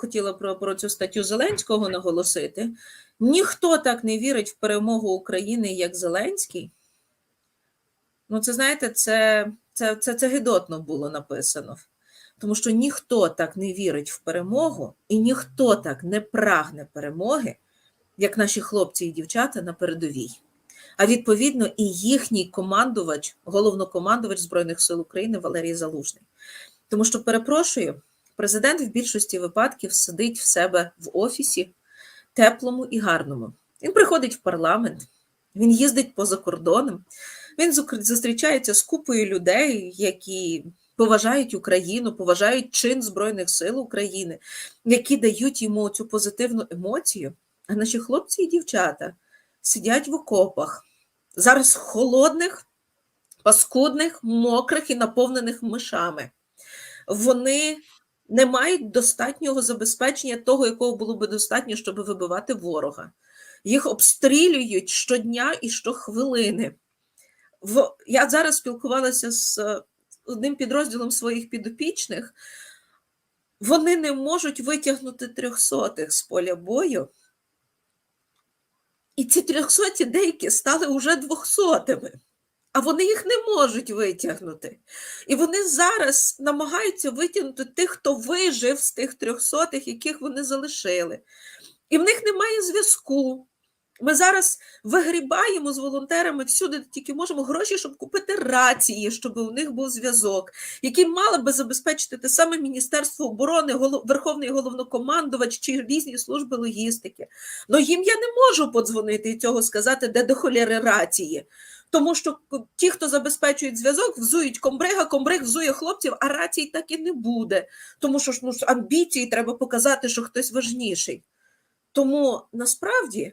хотіла про, про цю статтю Зеленського наголосити. Ніхто так не вірить в перемогу України, як Зеленський. Ну, це знаєте, це, це, це, це гидотно було написано. Тому що ніхто так не вірить в перемогу, і ніхто так не прагне перемоги, як наші хлопці і дівчата на передовій. А відповідно, і їхній командувач, головнокомандувач Збройних сил України Валерій Залужний. Тому що, перепрошую, президент в більшості випадків сидить в себе в офісі, теплому і гарному. Він приходить в парламент, він їздить поза кордоном, він зустрічається з купою людей, які поважають Україну, поважають чин Збройних сил України, які дають йому цю позитивну емоцію. А наші хлопці і дівчата сидять в окопах, зараз холодних, паскудних, мокрих і наповнених мишами. Вони не мають достатнього забезпечення того, якого було би достатньо, щоб вибивати ворога. Їх обстрілюють щодня і щохвилини. В... Я зараз спілкувалася з одним підрозділом своїх підопічних. Вони не можуть витягнути трьохсотих з поля бою. І ці трьохсоті деякі стали уже двохсотими, а вони їх не можуть витягнути. І вони зараз намагаються витягнути тих, хто вижив з тих трьохсотих, яких вони залишили. І в них немає зв'язку. Ми зараз вигрібаємо з волонтерами всюди, тільки можемо гроші, щоб купити рації, щоб у них був зв'язок, який мало би забезпечити те саме Міністерство оборони, Верховний головнокомандувач чи різні служби логістики. Ну їм я не можу подзвонити і цього сказати, де до холєри рації. Тому що ті, хто забезпечують зв'язок, взують комбрига, комбриг взує хлопців, а рацій так і не буде. Тому що ну, амбіції треба показати, що хтось важніший. Тому насправді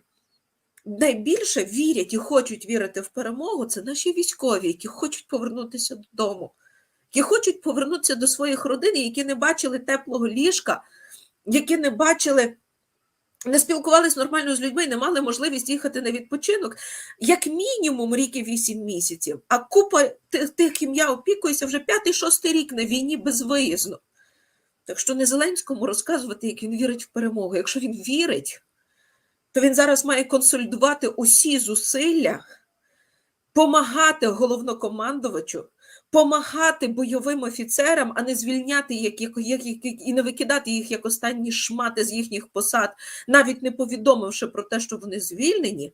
найбільше вірять і хочуть вірити в перемогу, це наші військові, які хочуть повернутися додому, які хочуть повернутися до своїх родин, які не бачили теплого ліжка, які не бачили. Не спілкувалися нормально з людьми, не мали можливість їхати на відпочинок, як мінімум рік і вісім місяців, а купа тих, ким я опікуюся, вже п'ятий-шостий рік на війні безвиїзно. Так що не Зеленському розказувати, як він вірить в перемогу. Якщо він вірить, то він зараз має консолідувати усі зусилля, помагати головнокомандувачу, помагати бойовим офіцерам, а не звільняти їх як, як, як, і не викидати їх як останні шмати з їхніх посад, навіть не повідомивши про те, що вони звільнені,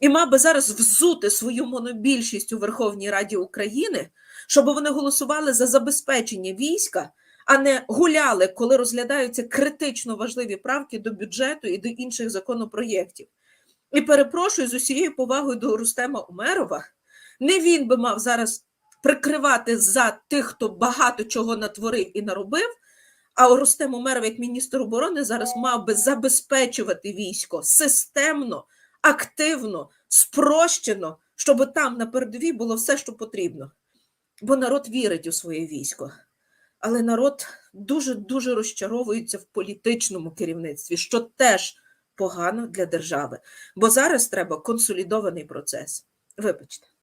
і мав би зараз взути свою монобільшість у Верховній Раді України, щоб вони голосували за забезпечення війська а не гуляли, коли розглядаються критично важливі правки до бюджету і до інших законопроєктів. І перепрошую з усією повагою до Рустема Умерова, не він би мав зараз прикривати за тих, хто багато чого натворив і наробив. А Рустем Умеров, як міністр оборони, зараз мав би забезпечувати військо системно, активно, спрощено, щоб там на передовій було все, що потрібно. Бо народ вірить у своє військо але народ дуже дуже розчаровується в політичному керівництві, що теж погано для держави. Бо зараз треба консолідований процес. Вибачте.